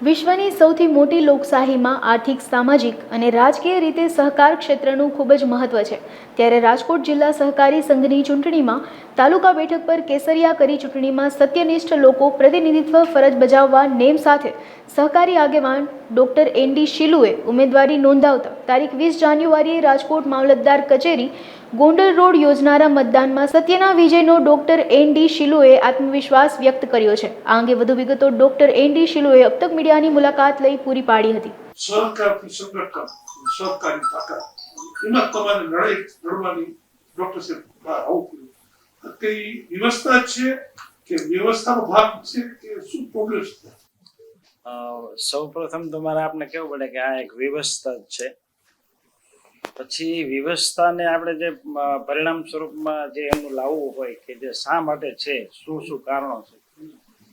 વિશ્વની સૌથી મોટી લોકશાહીમાં આર્થિક, સામાજિક અને રાજકીય રીતે સહકાર ક્ષેત્રનું ખૂબ જ મહત્વ છે. ત્યારે રાજકોટ જિલ્લા સહકારી સંઘની ચૂંટણીમાં તાલુકા બેઠક પર કેસરિયા કરી ચૂંટણીમાં સત્યનિષ્ઠ લોકો પ્રતિનિધિત્વ ફરજ બજાવવા નેમ સાથે સહકારી આગેવાન ડોક્ટર એન ડી શિલુએ ઉમેદવારી નોંધાવતા તારીખ વીસ જાન્યુઆરીએ રાજકોટ મામલતદાર કચેરી ગોંડલ રોડ યોજનારા મતદાનમાં સત્યના વિજયનો ડોક્ટર એન ડી શિલુએ આત્મવિશ્વાસ વ્યક્ત કર્યો છે. આ અંગે વધુ વિગતો ડોક્ટર એન ડી શિલુએ અબતક મીડિયાની મુલાકાત લઈ પૂરી પાડી હતી. સહકારથી સંગઠન સહકારી તાકાત. એમાં તમારે લડાઈ લડવાની ડોક્ટર સાહેબ આવું કઈ વ્યવસ્થા છે કે વ્યવસ્થાનો ભાગ છે કે શું પ્રોબ્લેમ છે? સૌ પ્રથમ તો મારે આપને કેવું પડે કે આ એક વ્યવસ્થા જ છે. પછી વિવસ્થાને આપણે જે પરિણામ સ્વરૂપમાં જે એમનું લાવવું હોય કે જે શા માટે છે, શું શું કારણો છે,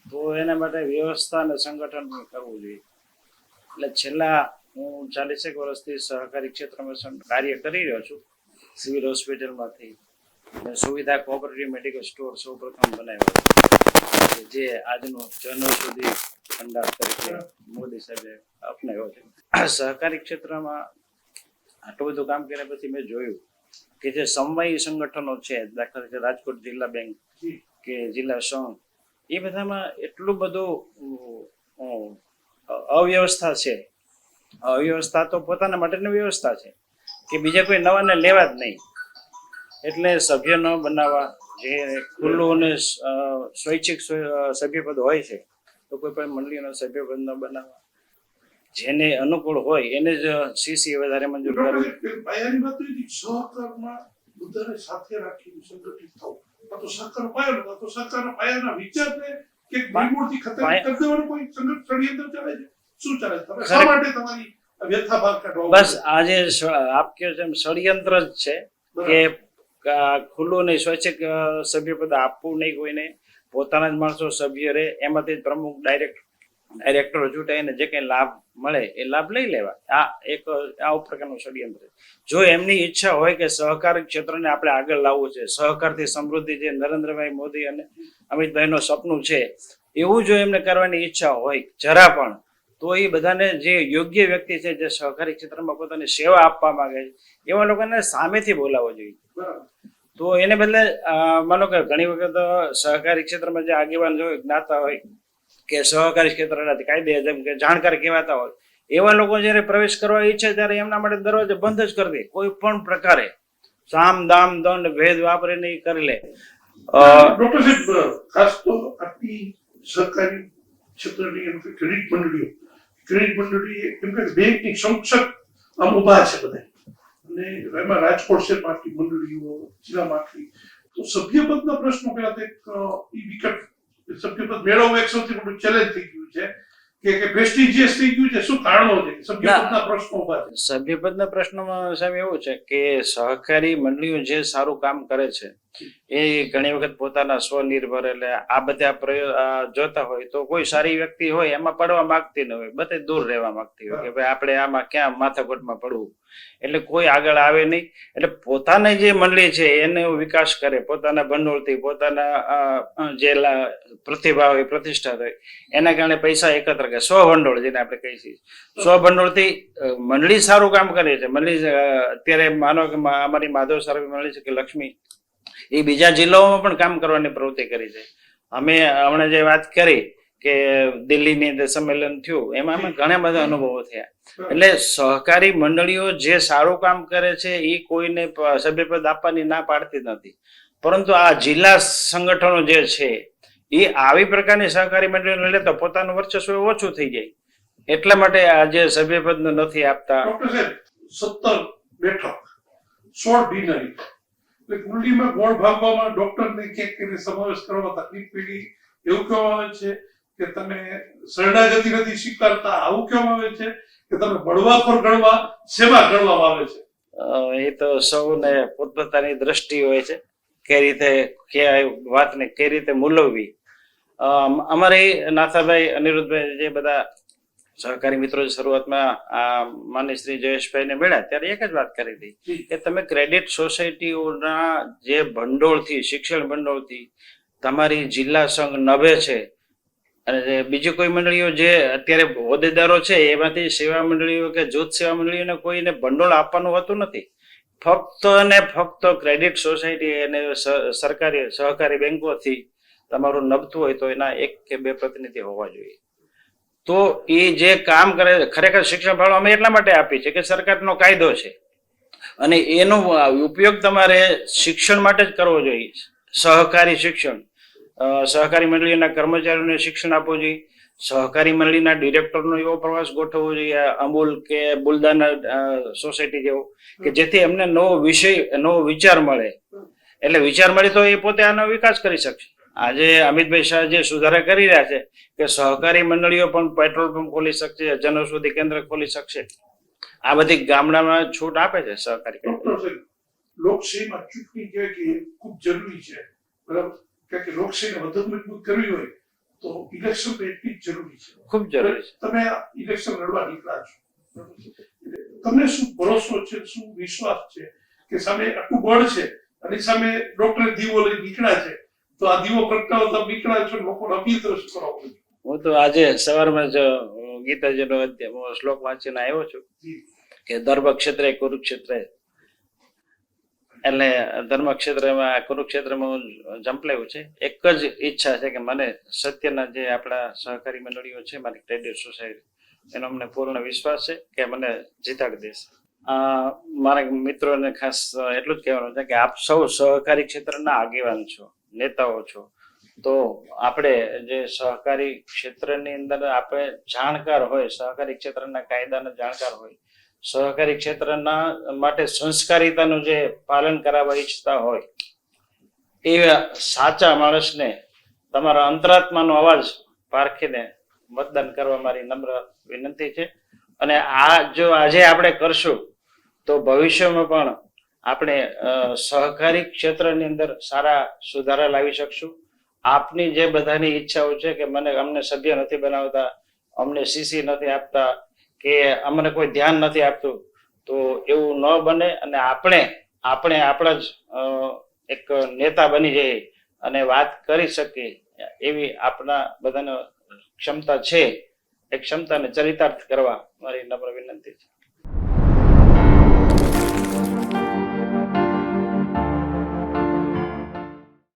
તો એના માટે વ્યવસ્થા અને સંગઠન કરવું જોઈએ. એટલે છેલ્લા હું ચાલીસેક વર્ષથી સહકારી ક્ષેત્રમાં કાર્ય કરી રહ્યો છું. સિવિલ હોસ્પિટલમાંથી સુવિધા કોઓપરેટિવ મેડિકલ સ્ટોર સૌ પ્રથમ બનાવ્યો જે આજનું જનઔષધિ ભંડાર તરીકે મોદી સાહેબે અપનાવ્યો છે. સહકારી ક્ષેત્રમાં આટલું બધું કામ કર્યા પછી મેં જોયું કે જે સમવાયી સંગઠનો છે, દાખલા તરીકે રાજકોટ જિલ્લા બેંક કે જિલ્લા સંઘ, એ બધામાં એટલું બધું અવ્યવસ્થા છે. અવ્યવસ્થા તો પોતાના માટેની વ્યવસ્થા છે કે બીજા કોઈ નવાને લેવા જ નહીં. એટલે સભ્ય ન બનાવવા, જે ખુલ્લું અને સ્વૈચ્છિક સ્વ- સભ્યપદ હોય છે, તો કોઈ પણ મંડળીનો સભ્યપદ ન બનાવવા. જેને અનુકૂળ હોય એને જ સીસી વધારે મંજૂર કરવી. પાયાની વાત એ સહકારમાં બધાને સાથે રાખીને સંગઠિત થવું આ તો સહકાર પાયો આ તો સહકારના પાયાના વિચારને કે નિર્મૂળથી ખતમ કરી દેવાનો કોઈ સંગઠન ષડયંત્ર ચાલે છે? શું ચાલે તમે શા માટે તમારી વ્યથા ભાગ કાઢવા બસ આજે આપ કહો છો એમ ષડયંત્ર જ છે કે ખુલ્લું નહીં સ્વૈચ્છિક સભ્ય સભ્યપદ આપવું નહીં કોઈને. પોતાના જ માણસો સભ્ય રહે એમાંથી પ્રમુખ ડાયરેક્ટ ડાયરેક્ટરો રજૂ અને જે કંઈ લાભ મળે એ લાભ લઈ લેવા. આ એક, આ પ્રકારનું ષડયંત્ર જો એમની ઈચ્છા હોય કે સહકારી ક્ષેત્રને આપણે આગળ લાવવું છે, સહકારથી, સમૃદ્ધિ જે નરેન્દ્રભાઈ મોદી અને અમિતભાઈનું સપનું છે, એવું જો એમને કરવાની ઈચ્છા હોય, જરા પણ, તો એ બધાને જે યોગ્ય વ્યક્તિ છે, જે સહકારી ક્ષેત્રમાં પોતાની સેવા આપવા માંગે છે, એવા લોકોને સામેથી બોલાવવો જોઈએ. તો એને બદલે માનો કે ઘણી વખત સહકારી ક્ષેત્રમાં જે આગેવાન હોય જ્ઞાતા હોય કે સહકારી ક્ષેત્રના કાયદે જેમ કે જાણકાર કહેવાતા હોય, એવા લોકો જ્યારે પ્રવેશ કરવા ઈચ્છે ત્યારે એમના માટે દરવાજો બંધ જ કરી દે. કોઈ પણ પ્રકારે સામ, દામ, દંડ, ભેદ વાપરીને ઈ કરી લે. ખાસ તો આપની સહકારી ક્ષેત્રની એમ કે ક્રેડિટ મંડળીઓ, ક્રેડિટ મંડળી એમ કે બેંકની સંક્ષક આમ ઊભા છે બધા. અને એમાં રાજકોટ શહેરમાંથી મંડળીઓ, જિલ્લામાંથી, તો સભ્યપદના પ્રશ્નો પહેલા એક ઈ વિકટ સભ્યપદ મેળવવું એક સૌથી મોટું ચેલેન્જ થઈ ગયું છે. કે કે પ્રેસ્ટિજિયસ થઈ ગયું છે. શું કારણો છે? સભ્યપદના પ્રશ્નો ઊભા છે. સભ્યપદના પ્રશ્નોમાં સાહેબ એવું છે કે સહકારી મંડળીઓ જે સારું કામ કરે છે એ ઘણી વખત પોતાના સ્વનિર્ભર એટલે આ બધા જોતા હોય તો કોઈ સારી વ્યક્તિ હોય એમાં પડવા માંગતી ન હોય. બધે દૂર રહેવા માંગતી હોય કે ભાઈ આપણે આમાં ક્યાં માથાકોટમાં પડવું? એટલે કોઈ આગળ આવે નહીં. એટલે પોતાને જે મંડળી છે એનો વિકાસ કરે. પોતાના ભંડોળથી પોતાના જે પ્રતિભા હોય, પ્રતિષ્ઠા હોય, એના કારણે પૈસા એકત્ર કરે. સ્વ ભંડોળ જેને આપણે કહીએ છીએ. સ્વ ભંડોળથી મંડળી સારું કામ કરે છે. મંડળી અત્યારે માનો કે અમારી માધવ સારવી મંડળી છે કે લક્ષ્મી. એ બીજા જિલ્લાઓમાં પણ કામ કરવાની પ્રવૃત્તિ કરી છે. અમે હમણાં જે વાત કરી કે દિલ્હીની અંદર સંમેલન થયું, એમાં અમે ઘણા બધા અનુભવો થયા. એટલે સહકારી મંડળીઓ જે સારું કામ કરે છે એ કોઈને સભ્યપદ આપવાની ના પાડતી નથી. પરંતુ આ જિલ્લા સંગઠનો જે છે એ આવી પ્રકારની સહકારી મંડળીઓ લે તો પોતાનું વર્ચસ્વ ઓછું થઈ જાય. એટલા માટે આ જે સભ્યપદ નથી આપતા. સત્તર બેઠક, સોળ બિનરી. એટલે કુંડલીમાં ગોળ ભાગવામાં ડોક્ટરને ક્યાંક કરીને સમાવેશ કરવા તકલીફ પડી. એવું કહેવામાં આવે છે કે તમે શરણાગતિ નથી સ્વીકારતા આવું કહેવામાં આવે છે કે તમે બળવાખોર ગણવા સેવા ગણવામાં આવે છે. એ તો સૌને પોતપોતાની દ્રષ્ટિ હોય છે કઈ રીતે કે વાતને કઈ રીતે મૂલવવી. અમ, અમારે નાથાભાઈ અનિરુદ્ધભાઈ જે બધા સહકારી મિત્રો શરૂઆતમાં આ શ્રી જયેશભાઈને મળ્યા ત્યારે એક જ વાત કરી હતી કે તમે ક્રેડિટ સોસાયટીઓના જે ભંડોળથી શિક્ષણ ભંડોળથી તમારી જિલ્લા સંઘ નભે છે અને બીજી કોઈ મંડળીઓ જે અત્યારે હોદ્દેદારો છે એમાંથી સેવા મંડળીઓ કે જૂથ સેવા મંડળીઓને કોઈને ભંડોળ આપવાનું હોતું નથી. ફક્ત અને ફક્ત ક્રેડિટ સોસાયટી અને સરકારી સહકારી બેંકોથી તમારું નભતું હોય તો એના એક કે બે પ્રતિનિધિ હોવા જોઈએ. તો એ જે કામ કરે, ખરેખર શિક્ષણ ફાળો અમે એટલા માટે આપીએ છીએ કે સરકારનો કાયદો છે. અને એનો ઉપયોગ તમારે શિક્ષણ માટે જ કરવો જોઈએ. સહકારી શિક્ષણ. સહકારી મંડળીના કર્મચારીઓને શિક્ષણ આપવું જોઈએ. સહકારી મંડળીના ડિરેક્ટરનો એવો પ્રવાસ ગોઠવવો જોઈએ અમૂલ કે બુલદાના સોસાયટી જેવો, કે જેથી એમને નવો વિષય, નવો વિચાર મળે. એટલે વિચાર મળે તો એ પોતે આનો વિકાસ કરી શકશે. આજે અમિતભાઈ શાહ જે સુધારા કરી રહ્યા છે કે સહકારી મંડળીઓ પણ પેટ્રોલ પંપ ખોલી શકશે જનૌષધિ કેન્દ્ર ખોલી શકશે આ બધી ગામડામાં છૂટ આપે છે સહકારી કેન્દ્ર. લોકશાહીમાં ચૂંટણી કહેવાય કે ખૂબ જરૂરી છે. બરાબર? કારણ કે લોકશાહીને વધુ મજબૂત કરવી હોય તો ઇલેક્શન તો એટલી જ જરૂરી છે. ખૂબ જરૂરી છે. તમે ઇલેક્શન લડવા નીકળ્યા છો. તમને શું ભરોસો છે? શું વિશ્વાસ છે? કે સામે આટલું બળ છે? અને સામે ડોક્ટર દીવો લઈ નીકળ્યા છે? તો આ દીવો પ્રગટાવતા નીકળ્યા છો લોકોને અપીલ તો શું હું તો આજે સવારમાં જ ગીતાજી ગીતાજીનો શ્લોક વાંચીને આવ્યો છું કે ધર્મ ક્ષેત્રે કુરુક્ષેત્રે. એટલે ધર્મ ક્ષેત્રમાં કુરુક્ષેત્રમાં હું જંપલાવ્યું છે. એક જ ઈચ્છા છે કે મને સત્યના જે આપણા સહકારી મંડળીઓ છે મારી ક્રેડિટ સોસાયટી એનો અમને પૂર્ણ વિશ્વાસ છે કે મને જીતાડી દેશે. આ મારા મિત્રોને ખાસ એટલું જ કહેવાનું છે કે આપ સૌ સહકારી ક્ષેત્રના આગેવાન છો. નેતાઓ છો. તો આપણે જે સહકારી ક્ષેત્રની અંદર આપણે જાણકાર હોય, સહકારી ક્ષેત્રના કાયદાના જાણકાર હોય, સહકારી ક્ષેત્રના માટે સંસ્કારિતાનું જે પાલન કરાવવા ઈચ્છતા હોય, એવા સાચા માણસને તમારા અંતરાત્માનો અવાજ પારખીને મતદાન કરવા મારી નમ્ર વિનંતી છે. અને આ જો આજે આપણે કરશું, તો ભવિષ્યમાં પણ આપણે સહકારી ક્ષેત્રની અંદર સારા સુધારા લાવી શકશું. આપની જે બધાની ઈચ્છાઓ છે કે મને અમને સભ્ય નથી બનાવતા, અમને સીસી નથી આપતા, કે અમને કોઈ ધ્યાન નથી આપતું, તો એવું ન બને અને આપણે આપણે આપણા જ એક નેતા બની જઈએ અને વાત કરી શકીએ. એવી આપણા બધાને ક્ષમતા છે. એ ક્ષમતાને ચરિતાર્થ કરવા મારી નમ્ર વિનંતી છે.